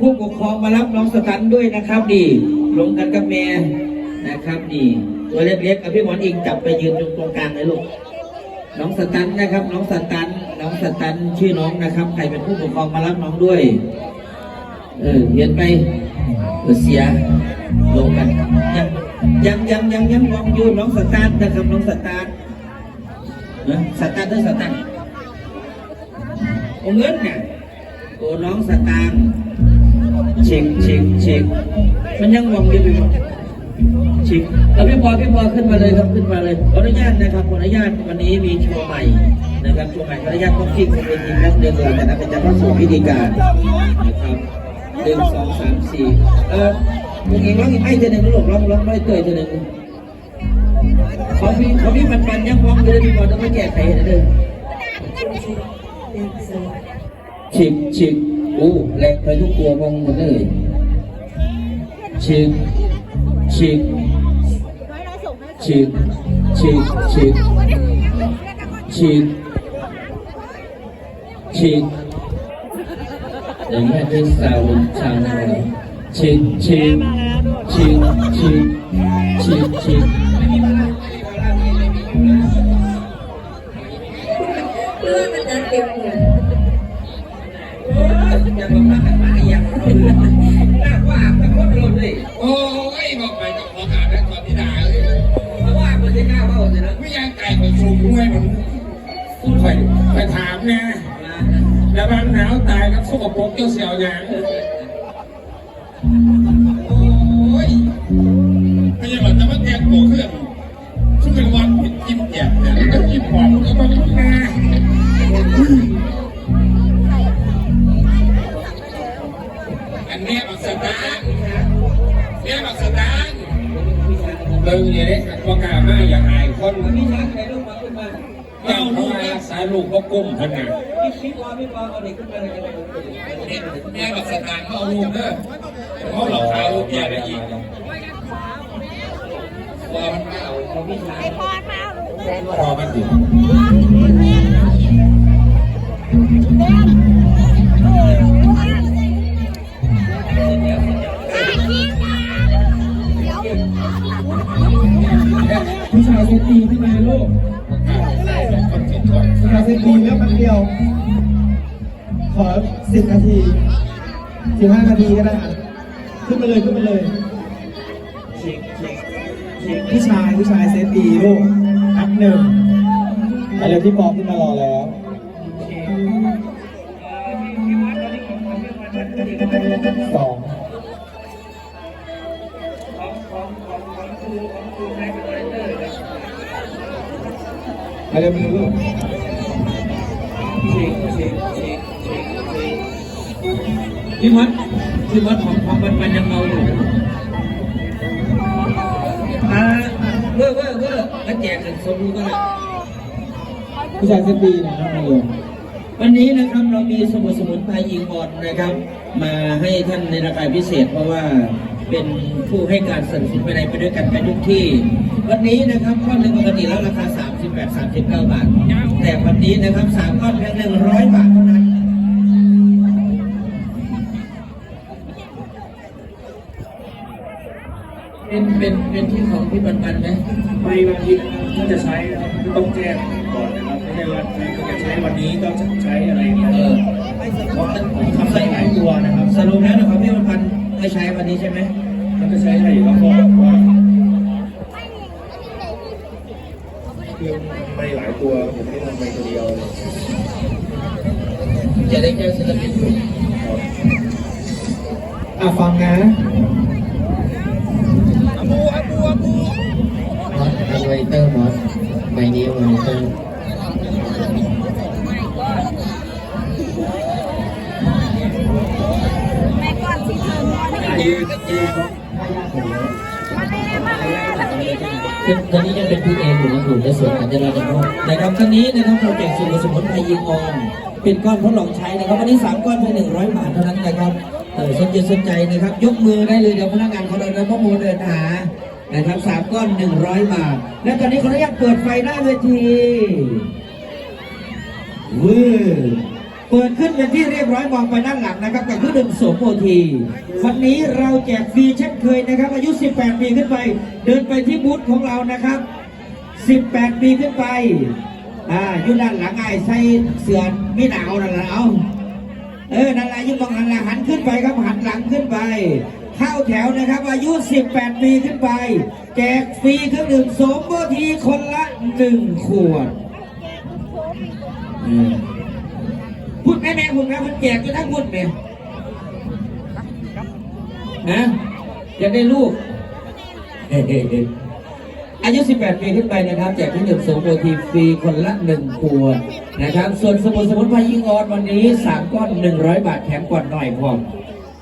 ผู้ปกครองมารับน้องสตันด้วยนะครับดีลงกันกับแม่นะครับดีตัวเล็กๆกับพี่หมอนอิงจับไปยืนตรงตรงกลางเลยลูกน้องสตันนะครับ น้องสตันน้องสตันชื่อน้องนะครับใครเป็นผู้ปกครองมารับน้องด้วย เออเห็นไปเสียลงกันยังยังยังยังยังมองอยู่น้องสตาร์ทนะครับน้องสตาร์ทเออสตาร์ทหรือสตาร์ทโอ้เงินเนี่ยโอ้น้องสตา ช็คช็คช็คมันยังมองอยู่ไปหมดเช็คเอาพี่พอพี่พอขึ้นมาเลยครับขึ้นมาเลยขออนุญาตนะครับขออนุญาตวันนี้มีโชว์ใหม่นะครับโชว์ใหม่ขออนุญาตต้องที่คุณเวทีแป๊บเดียวเลยนะครับเป็นจะเข้าสู่พิธีการนะครับหนึ่งสองสามสี่เออมึงเองร้องอีกไม่เธอหนึ่งลูกร้องร้องไม่เตยเธอหนึ่งเขาพี่เขาพี่มันมันยังร้องเลยพี่บอต้องไม่แก้ไขนะเด้อฉีกฉีก อู้แรงไปทุกตัวมองหมดเลยฉีกฉีกฉีกฉีกฉีกฉีกฉีกอย่างนี้ที่สาวชาวนาชิงชิงชิงชิงชิงชิงเพื่อนมันจะเต็มเลย จะบอกว่ากันมาอย่างน่าว่าแต่คนรถเลยโอ้ยบอกไปกับพอขาดแล้วตอนที่ด่าเลยเพราะว่ามันจะน่าว่าเลยนะไม่ยังไก่ไปสูงด้วยมันพูดไปไปถามไงแล้วบางหนาวตายกับสกปรกเจ้าเสี่ยวหยางโอ้ยไม่ใช่ว่าจะมาแกงโง่ขึ้นซึ่งเป็นวันผิดกินแจกเนี่ยแล้วก็กินปอมก็มาลุ ลูกก็กุ้มขนาดพี่พี่วอพี่วอเอาเด็กขึ้นมาเลยกันเลยแม่บักสตางค์เขาเอาลูกเด้อเขาหลอกขายลูกแย่ไปอีกว่ามันไม่เอาเขาพี่ช้างพอมันดิผู้ชายเซตตีขึ้นมาลูก แล้วแป๊บเดียวขอสิบนาทีสิบห้านาทีก็ได้อะขึ้นมาเลยขึ้นมาเลยชิงชิงชิงผู้ชายผู้ชายเซตตีลูกนับหนึ่งไปเลยพี่ปอขึ้นมารอแล้วสองไปเลยมือ ลูกพี่มัดพี่มัดของของมันมันยังเมาอยู่อ่าเว้อเว้อเว้อแล้วแจกกันสมรู้ก็เลยผู้ชายเซตตีนะมาเลยวันนี้นะครับเรามีสมุนสมุนไพรอิงออนนะครับ มาให้ท่านในราคาพิเศษเพราะว่า เป็นผู้ให้การสนับสนุนไปในไปด้วยกันไปทุกที่ วันนี้นะครับก้อนหนึ่งปกติแล้วราคา 38 39 บาท แต่วันนี้นะครับสามก้อนเพียง100 บาทเท่านั้นเป็นเป็นเป็นที่ของพี่ปันปันไหมไม่บางทีถ้าจะใช้นะครับต้องแจ้งก่อนนะครับไม่ใช่ว่าจะใช้วันนี้ต้องใช้อะไรเออเพราะผมทำได้หลายตัวนะครับสรุปแล้วนะครับพี่ปันปัน ไม่ใช้วันนี้ใช่ไหมมันก็ใช้ได้อยู่แล้วก็ว่าคือไปหลายตัวผมไม่ทำไปตัวเดียวจะได้เจอศิลปินอะฟังนะมอสไอไวเตอร์มอสใบนี้ไวเตอร์แม่ก่อนที่เธอ มอนมาเลยมาเลยมาเลยคือตอนนี้ยังเป็นพี่เองอยู่นะอยู่ในส่วนของเจริญพงศ์นะครับท่านนี้นะครับโปรเจกต์สูตรสมุนไพรยิงออนเป็นก้อนทดลองใช้นะครับวันนี้สามก้อนเพียงหนึ่งร้อยบาทเท่านั้นนะครับเออสนใจสนใจนะครับ ยกมือได้เลยเดี๋ยวพนักงานเขาเดินแล้วก็โมเดินหานะครับสามก้อนหนึ่งร้อยบาท และตอนนี้ขออนุญาตเปิดไฟหน้าเวทีวื้อ เป็นที่เรียบร้อยมองไปด้านหลังนะครับกับเครื่องดื่มโสมโอทีวันนี้เราแจกฟรีเช่นเคยนะครับ อายุ 18 ปีขึ้นไป เดินไปที่บูธของเรานะครับ 18 ปีขึ้นไปอ่าอยู่ด้านหลังไอ้ใส่เสื้อมีหนาวนั่นแหละเอาเออนั่นแหละยุ่งตรงนั้นแหละหันขึ้นไปครับหันหลังขึ้นไปเข้าแถวนะครับ อายุ 18 ปีขึ้นไป แจกฟรีเครื่องดื่มโสมโอทีคนละหนึ่งขวดอืมพูด แม่แม่พูดแม่มันแจกจนทั้งพูดเนี่ยนะอยากได้ลูกอายุ 18 ปีขึ้นไปนะครับ แจกที่หนึ่งสมโอทีฟรีคนละหนึ่งขวดนะครับ ส่วนสมุนสมุนไพรยิงออนวันนี้ 3 ก้อน 100 บาทแถมก่อนหน่อยพร้อม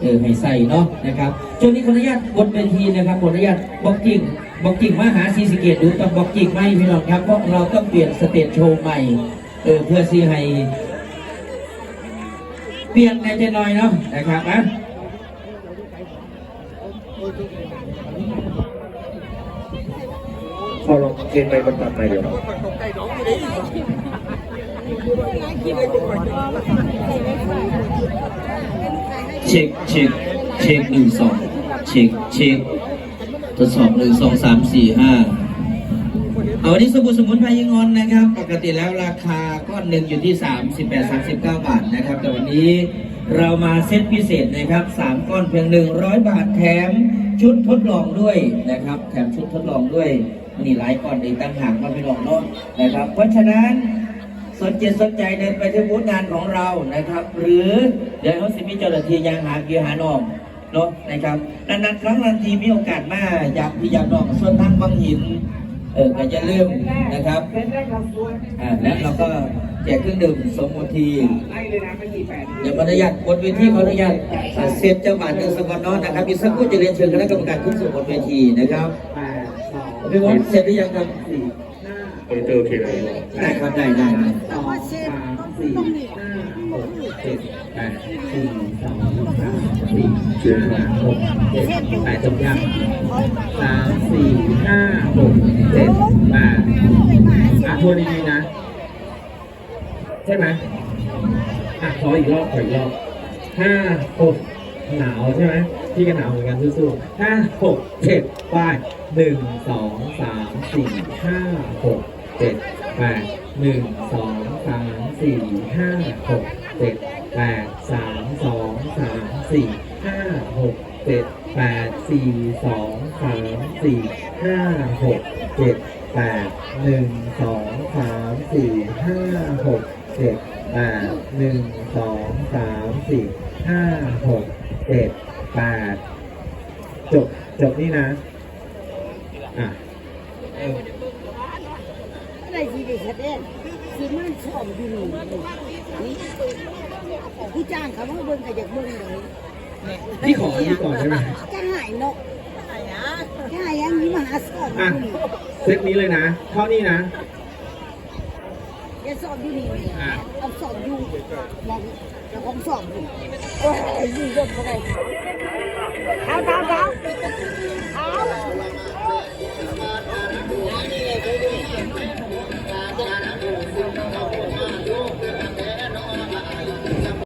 เออให้ใส่เนาะนะครับช่วงนี้ขออนุญาตบนเวทีนะครับขออนุญาตบอกกิ่งบอกกิ่งมาหาซีสเกตดูต้องบอกกิ่งไม่พี่น้องครับเพราะเราต้องเปลี่ยนสเตจโชว์ใหม่เออเพื่อซีให้ เปลี่ยนในใจหน่อยเนาะนะครับนะพอลองเกณฑ์ไปบนตัดไปเดี๋ยวเช็คเช็คเช็คหนึ่งสองเช็คเช็คทดสอบหนึ่งสองสามสี่ห้า เอาวันนี้สบู่สมุนไพรยิงอนนะครับ ปกติแล้วราคาก้อนหนึ่งอยู่ที่ 38 39 บาทนะครับ แต่วันนี้เรามาเซตพิเศษนะครับ 3 ก้อนเพียง 100 บาทแถมชุดทดลองด้วยนะครับ แถมชุดทดลองด้วยมีหลายก้อนดีตั้งหากมาไปลองเนาะนะครับ เพราะฉะนั้นสนใจสนใจเดินไปที่บูธงานของเรานะครับ หรือเดี๋ยวเขาสิมีเจ้าหน้าที่ยางหาเกียร์หานอมเนาะนะครับนานๆครั้งนานทีมีโอกาสมาอยากพี่อยากนองส่วนทางบางหิน เออก็จะเริ่มนะครับอ่าและเราก็แจกเครื่องดื่มสมโอทีเดี๋ยวขออนุญาตบนเวทีขออนุญาตอ่าเซตเจ้าบ่าวเจ้าสกอตเนอนะครับอีกสักครู่จะเรียนเชิญคณะกรรมการขึ้นสู่บนเวทีนะครับพี่วอนเสร็จหรือยังครับโอเคโอเคเลยได้ครับได้ได้ได้สองสามสี่ หกเจ็ดแปดสี่สองสามสี่ห้าหกเจ็ดแปดจบยังสามสี่ห้าหกเจ็ดแปดอะทวนดีๆนะ ใช่ไหมอะขออีกรอบขออีกรอบห้าหกหนาวใช่ไหมพี่ก็หนาวเหมือนกันสู้ๆห้าหกเจ็ดไปหนึ่งสองสามสี่ห้าหกเจ็ดแปดหนึ่งสองสามสี่ห้าหก เจ็ดแปดสามสองสามสี่ห้าหกเจ็ดแปดสี่สองสามสี่ห้าหกเจ็ดแปดหนึ่งสองสามสี่ห้าหกเจ็ดแปดหนึ่งสองสามสี่ห้าหกเจ็ดแปดจบจบนี่นะอะอะไรสิเด็กเด่น สิมันชอบอยู่นี่นี่ผู้จ้างเขามาเบิ่งก็อยากเบิ่งเลยพี่ขออันนี้ก่อนได้ไหมจะหายเนาะจะหายยังมีมหาสอบออะยู่นี่เซตนี้เลยนะเท่านี้นะอย่าสอบอยู่นี่เอาสอบอยู่มองแล้วของสอบอยู่โอ้ยยิ่งยกเข้าไปเอาเท